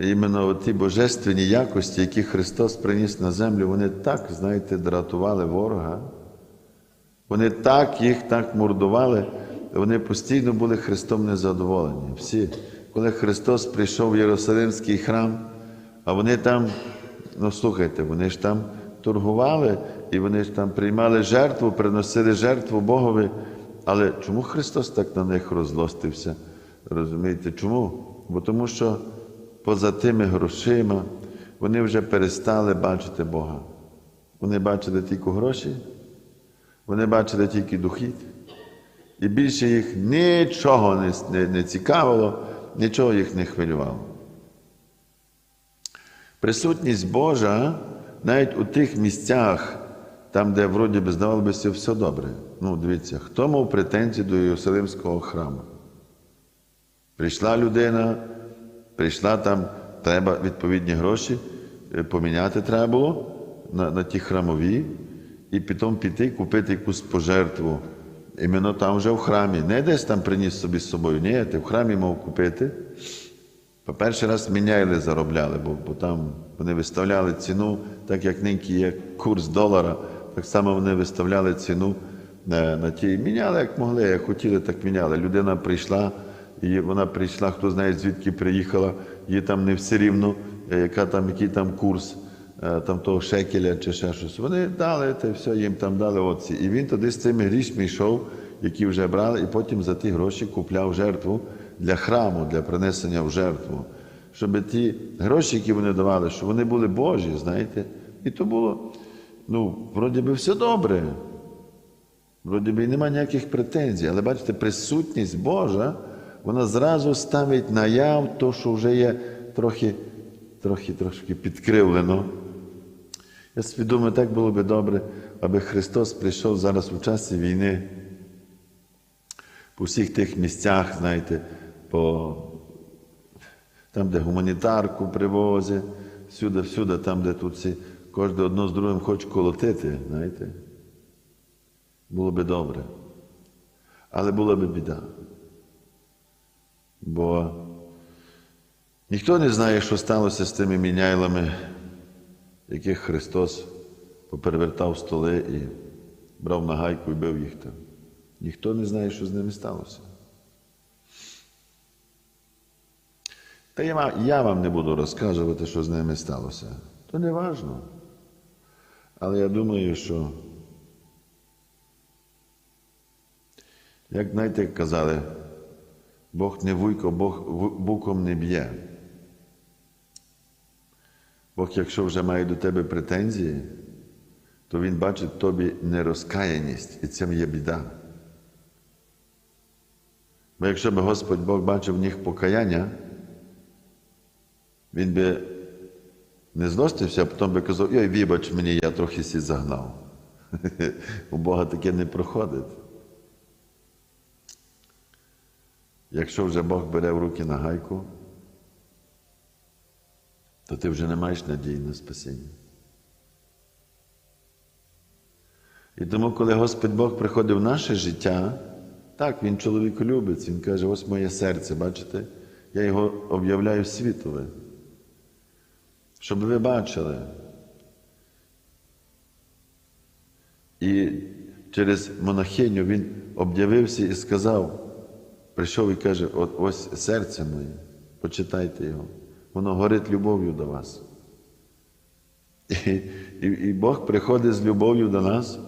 іменно ті божественні якості, які Христос приніс на землю, вони так, знаєте, дратували ворога. Вони так їх так мордували, вони постійно були Христом незадоволені. Всі, коли Христос прийшов в Єрусалимський храм, а вони там, ну слухайте, вони ж там торгували і вони ж там приймали жертву, приносили жертву Богові. Але чому Христос так на них розлостився? Розумієте, чому? Бо тому що поза тими грошима вони вже перестали бачити Бога. Вони бачили тільки гроші, вони бачили тільки дохід. І більше їх нічого не, не, не цікавило, нічого їх не хвилювало. Присутність Божа навіть у тих місцях, там, де вроді би здавалося все добре. Ну, дивіться, хто мав претензії до Єрусалимського храму? Прийшла людина, прийшла там, треба відповідні гроші, е, поміняти треба було на, на ті храмові, і потім піти купити якусь пожертву. Іменно там вже в храмі. Не десь там приніс собі з собою. Ні, ти в храмі мав купити. По перший раз міняли, заробляли, бо, бо там вони виставляли ціну, так як нині є курс долара, так само вони виставляли ціну на, на ті. Міняли, як могли, як хотіли, так міняли. Людина прийшла, і вона прийшла, хто знає, звідки приїхала, їй там не все рівно, е, яка там, який там курс е, там того шекеля чи ще щось. Вони дали те все, їм там дали оці. І він туди з цими грішми йшов, які вже брали, і потім за ті гроші купляв жертву для храму, для принесення в жертву. Щоб ті гроші, які вони давали, щоб вони були Божі, знаєте. І то було, ну, вроді би, все добре. Вроді би і немає ніяких претензій, але бачите, присутність Божа, вона зразу ставить наяв то, що вже є трохи, трохи, трошки підкривлено. Я думаю, так було би добре, аби Христос прийшов зараз у часі війни по всіх тих місцях, знаєте, по там, де гуманітарку привозять, всюди, всюди, там, де тут всі, кожен одно з другим хоче колотити, знаєте. Було би добре. Але була би біда. Бо ніхто не знає, що сталося з тими міняйлами, яких Христос поперевертав столи і брав на гайку і бив їх там. Ніхто не знає, що з ними сталося. Та я вам не буду розказувати, що з ними сталося. То не важно. Але я думаю, що, як знаєте, казали, Бог не вуйко, Бог буком не б'є. Бог, якщо вже має до тебе претензії, то Він бачить тобі нерозкаяність, і це є біда. Бо якщо б Господь Бог бачив в них покаяння, він би не злостився, а потім би казав, ой, вибач мені, я трохи сі загнав. У Бога таке не проходить. Якщо вже Бог бере в руки на гайку, то ти вже не маєш надії на спасіння. І тому, коли Господь Бог приходить в наше життя, так, Він чоловіку любить, Він каже, ось моє серце, бачите, я його об'являю світове. Щоб ви бачили. І через монахиню він об'явився і сказав, прийшов і каже, от ось серце моє, почитайте його, воно горить любов'ю до вас. І, і, і Бог приходить з любов'ю до нас,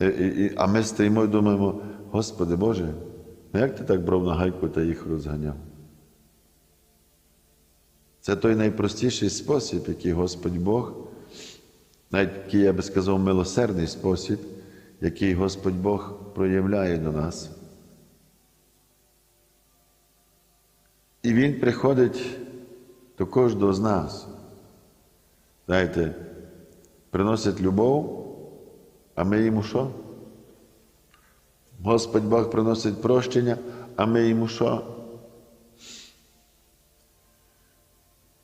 і, і, а ми стоїмо і думаємо, Господи Боже, ну як ти так брав на гайку та їх розганяв? Це той найпростіший спосіб, який Господь Бог, навіть який, я би сказав, милосердний спосіб, який Господь Бог проявляє до нас. І Він приходить до кожного з нас. Знаєте, приносить любов, а ми йому що? Господь Бог приносить прощення, а ми йому що?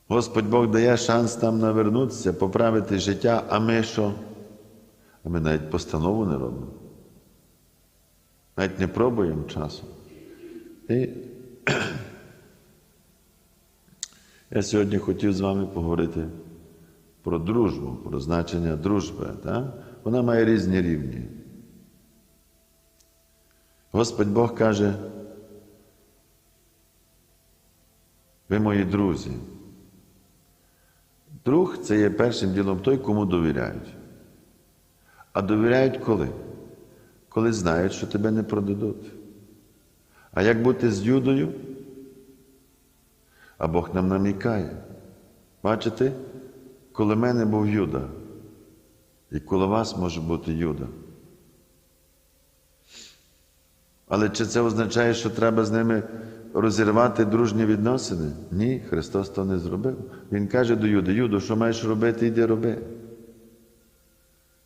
Господь Бог дає шанс нам навернутися, поправити життя, а ми що? А ми навіть постанову не робимо. Навіть не пробуємо часу. І Я сьогодні хотів з вами поговорити про дружбу, про значення дружби. Так? Вона має різні рівні. Господь Бог каже, ви мої друзі. Друг це є першим ділом той, кому довіряють. А довіряють коли? Коли знають, що тебе не продадуть. А як бути з Юдою? А Бог нам намікає. Бачите, коли мене був Юда, і коло вас може бути Юда. Але чи це означає, що треба з ними розірвати дружні відносини? Ні, Христос то не зробив. Він каже до Юди, Юдо, що маєш робити, йди роби.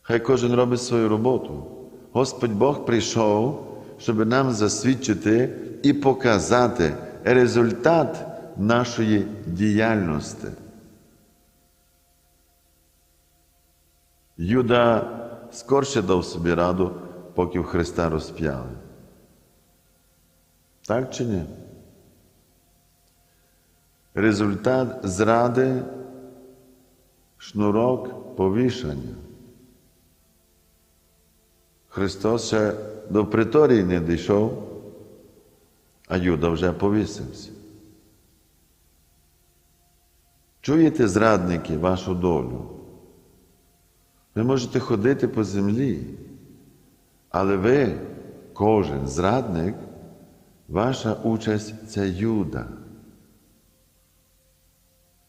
Хай кожен робить свою роботу. Господь Бог прийшов, щоб нам засвідчити і показати результат нашої діяльності. Юда скорше дав собі раду, поки в Христа розп'яли. Так чи ні? Результат зради шнурок повішання. Христос ще до приторії не дійшов, а Юда вже повісився. Чуєте, зрадники, вашу долю? Ви можете ходити по землі, але ви, кожен зрадник, ваша участь це Юда.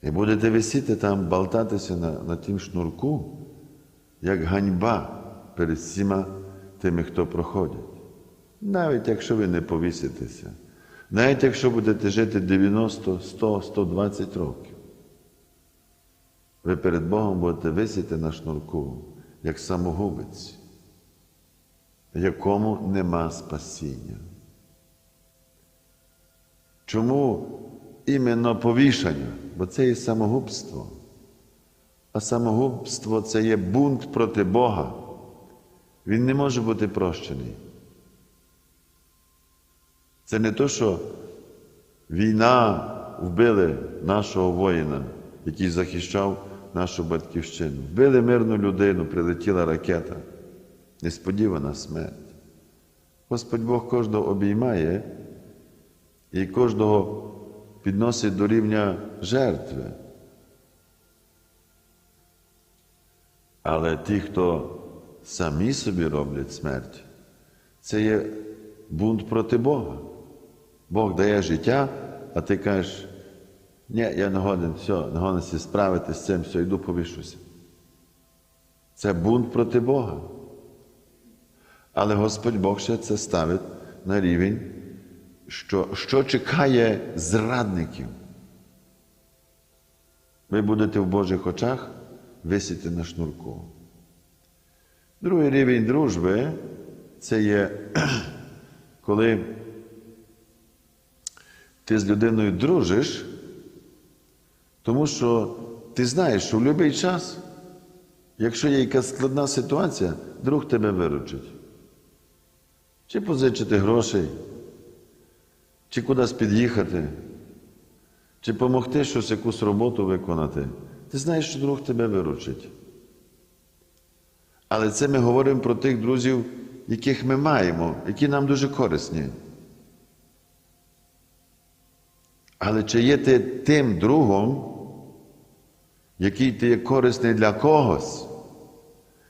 І будете висіти там, болтатися на, на тім шнурку, як ганьба перед всіма тими, хто проходять. Навіть якщо ви не повіситеся, навіть якщо будете жити 90, 100, 120 років, ви перед Богом будете висіти на шнурку, як самогубець, якому нема спасіння. Чому іменно повішання? Бо це є самогубство. А самогубство це є бунт проти Бога. Він не може бути прощений. Це не то, що війна вбили нашого воїна, який захищав нашу батьківщину. Вбили мирну людину, прилетіла ракета. Несподівана смерть. Господь Бог кожного обіймає і кожного підносить до рівня жертви. Але ті, хто самі собі роблять смерть, це є бунт проти Бога. Бог дає життя, а ти кажеш, ні, я не годен, все, не годен справитися з цим, все, йду повішуся. Це бунт проти Бога. Але Господь Бог ще це ставить на рівень, що, що чекає зрадників. Ви будете в Божих очах висіти на шнурку. Другий рівень дружби це є, коли ти з людиною дружиш, тому що ти знаєш, що в будь-який час, якщо є якась складна ситуація, друг тебе виручить. Чи позичити грошей, чи кудись під'їхати, чи допомогти щось, якусь роботу виконати. Ти знаєш, що друг тебе виручить. Але це ми говоримо про тих друзів, яких ми маємо, які нам дуже корисні. Але чи є ти тим другом, який ти є корисний для когось?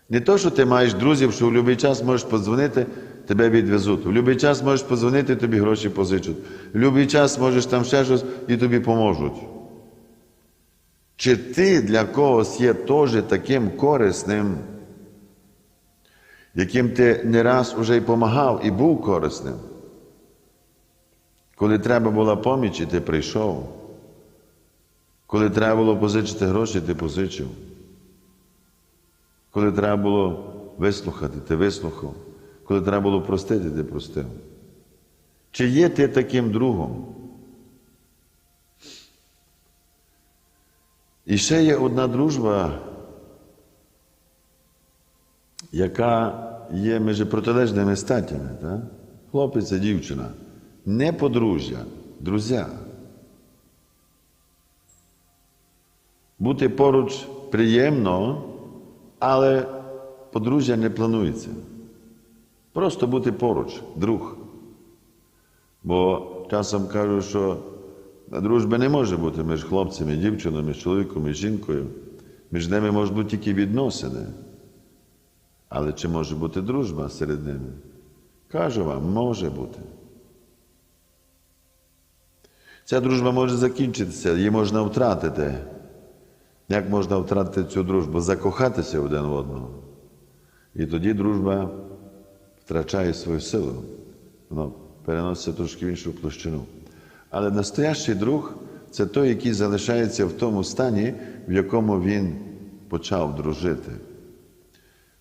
Не то, що ти маєш друзів, що в будь-який час можеш подзвонити, тебе відвезуть. В будь-який час можеш подзвонити, тобі гроші позичать. В будь-який час можеш там ще щось і тобі поможуть. Чи ти для когось є теж таким корисним, яким ти не раз уже й помагав і був корисним? Коли треба була поміч, і ти прийшов. Коли треба було позичити гроші, ти позичив. Коли треба було вислухати, ти вислухав. Коли треба було простити, ти простив. Чи є ти таким другом? І ще є одна дружба, яка є між протилежними статтями. Так? Хлопець і дівчина. Не подружжя, друзя. Бути поруч приємно, але подружжя не планується. Просто бути поруч, друг. Бо часом кажуть, що дружби не може бути між хлопцями, дівчинами, між чоловіком і жінкою. Між ними можуть бути тільки відносини. Але чи може бути дружба серед ними? Кажу вам, може бути. Ця дружба може закінчитися, її можна втратити. Як можна втратити цю дружбу? Закохатися один в одного. І тоді дружба втрачає свою силу. Воно переноситься трошки в іншу площину. Але настоящий друг це той, який залишається в тому стані, в якому він почав дружити.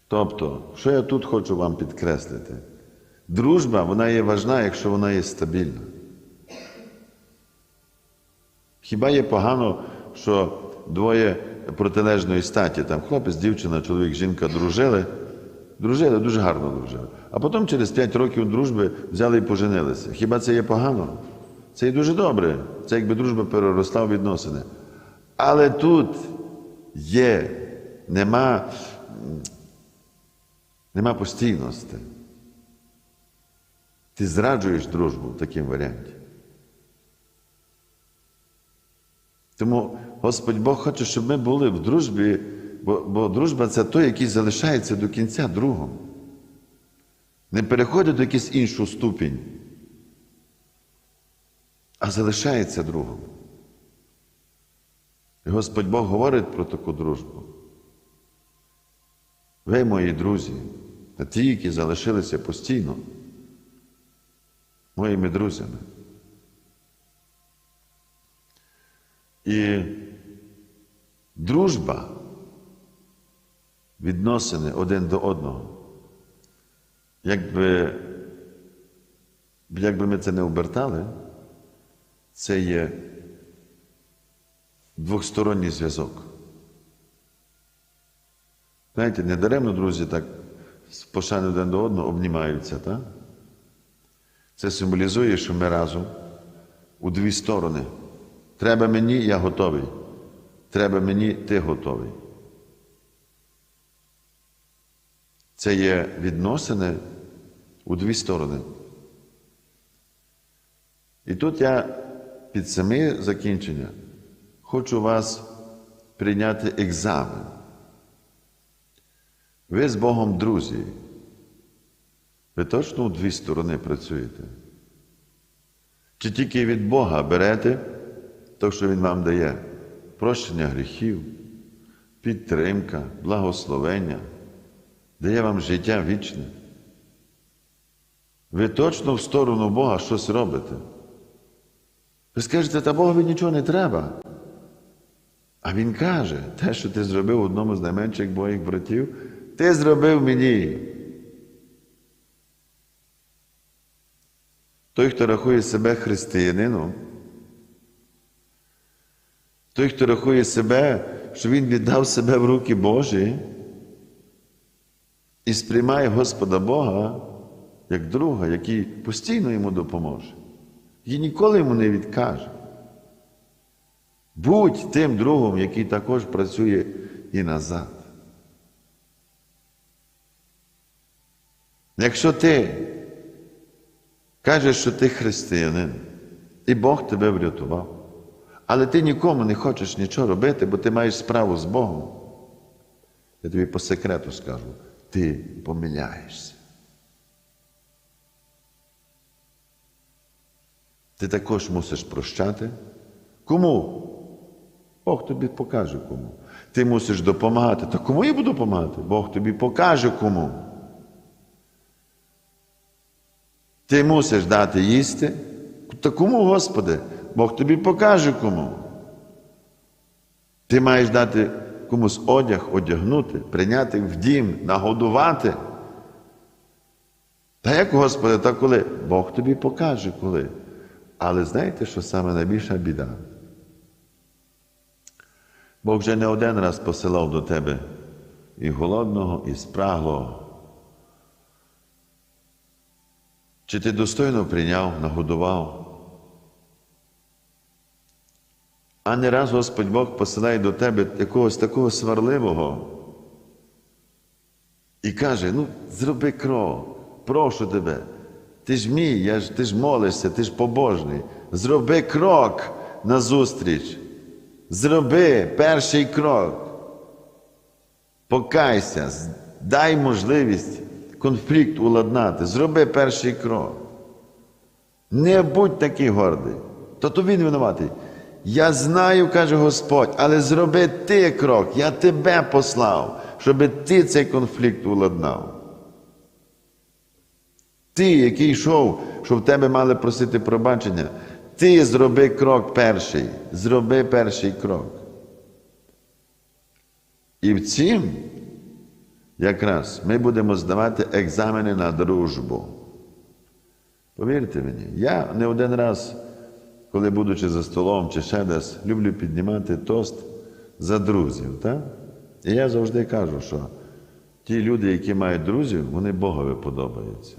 Тобто, що я тут хочу вам підкреслити? Дружба, вона є важна, якщо вона є стабільна. Хіба є погано, що двоє протилежної статі, там хлопець, дівчина, чоловік, жінка дружили, дружили, дуже гарно дружили. А потім через 5 років дружби взяли і поженилися. Хіба це є погано? Це є дуже добре. Це якби дружба переросла в відносини. Але тут є, нема, нема постійності. Ти зраджуєш дружбу в такому варіанті. Тому Господь Бог хоче, щоб ми були в дружбі, бо, бо дружба це той, який залишається до кінця другом. Не переходить до якийсь іншу ступінь, а залишається другом. І Господь Бог говорить про таку дружбу. Ви, мої друзі, та ті, які залишилися постійно, моїми друзями. І дружба, відносини один до одного. Якби, якби ми це не обертали, це є двосторонній зв'язок. Знаєте, недаремно, друзі, так з пошани один до одного обнімаються, так? Це символізує, що ми разом у дві сторони. Треба мені, я готовий. Треба мені, ти готовий. Це є відносини у дві сторони. І тут я під саме закінчення хочу вас прийняти екзамен. Ви з Богом друзі. Ви точно у дві сторони працюєте? Чи тільки від Бога берете те, що Він вам дає? Прощення гріхів, підтримка, благословення, дає вам життя вічне. Ви точно в сторону Бога щось робите. Ви скажете, та Богові нічого не треба. А Він каже, те, що ти зробив одному з найменших моїх братів, ти зробив мені. Той, хто рахує себе християнином, той, хто рахує себе, що він віддав себе в руки Божі і сприймає Господа Бога як друга, який постійно йому допоможе, і ніколи йому не відкаже. Будь тим другом, який також працює і назад. Якщо ти кажеш, що ти християнин, і Бог тебе врятував, але ти нікому не хочеш нічого робити, бо ти маєш справу з Богом. Я тобі по секрету скажу, ти помиляєшся. Ти також мусиш прощати. Кому? Бог тобі покаже кому. Ти мусиш допомагати. Та кому я буду допомагати? Бог тобі покаже кому. Ти мусиш дати їсти. Та кому, Господи? Бог тобі покаже кому. Ти маєш дати комусь одяг, одягнути, прийняти в дім, нагодувати. Та як, Господи, та коли? Бог тобі покаже коли. Але знаєте, що саме найбільша біда? Бог вже не один раз посилав до тебе і голодного, і спраглого. Чи ти достойно прийняв, нагодував? А не раз Господь Бог посилає до тебе якогось такого сварливого і каже: ну, зроби крок, прошу тебе. Ти ж мій, я ж, ти ж молишся, ти ж побожний. Зроби крок назустріч. Зроби перший крок. Покайся, дай можливість конфлікт уладнати. Зроби перший крок. Не будь такий гордий. То то він винуватий. Я знаю, каже Господь, але зроби ти крок. Я тебе послав, щоб ти цей конфлікт уладнав. Ти, який йшов, що в тебе мали просити пробачення, ти зроби крок перший. Зроби перший крок. І в цім якраз ми будемо здавати екзамени на дружбу. Повірте мені, я не один раз, коли будучи за столом чи ще десь, люблю піднімати тост за друзів. Так? І я завжди кажу, що ті люди, які мають друзів, вони Богові подобаються.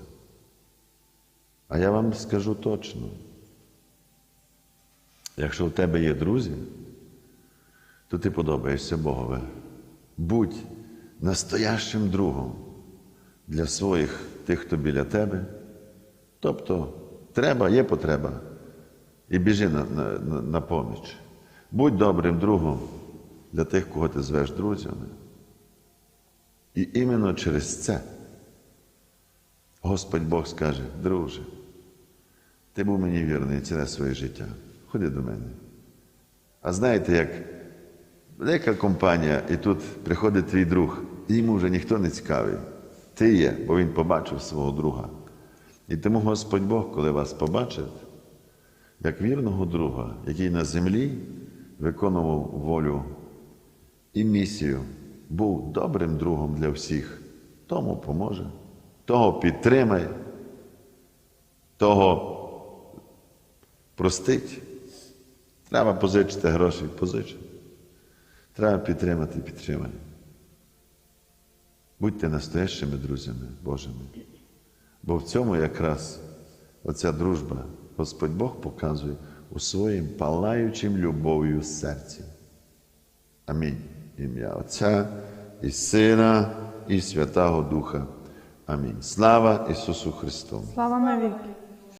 А я вам скажу точно, якщо в тебе є друзі, то ти подобаєшся Богові. Будь настоящим другом для своїх тих, хто біля тебе. Тобто, треба, є потреба. І біжи на, на, на, поміч. Будь добрим другом для тих, кого ти звеш друзями. І іменно через це Господь Бог скаже, друже, ти був мені вірний ціле своє життя. Ходи до мене. А знаєте, як велика компанія, і тут приходить твій друг, і йому вже ніхто не цікавий. Ти є, бо він побачив свого друга. І тому Господь Бог, коли вас побачив, як вірного друга, який на землі виконував волю і місію, був добрим другом для всіх, тому поможе, того підтримає, того простить. Треба позичити гроші, позичити. Треба підтримати, підтримай. Будьте настоящими друзями Божими. Бо в цьому якраз оця дружба Господь Бог показує у своїм палаючим любов'ю серці. Амінь. Ім'я Отця і Сина, і Святого Духа. Амінь. Слава Ісусу Христу! Слава навіки.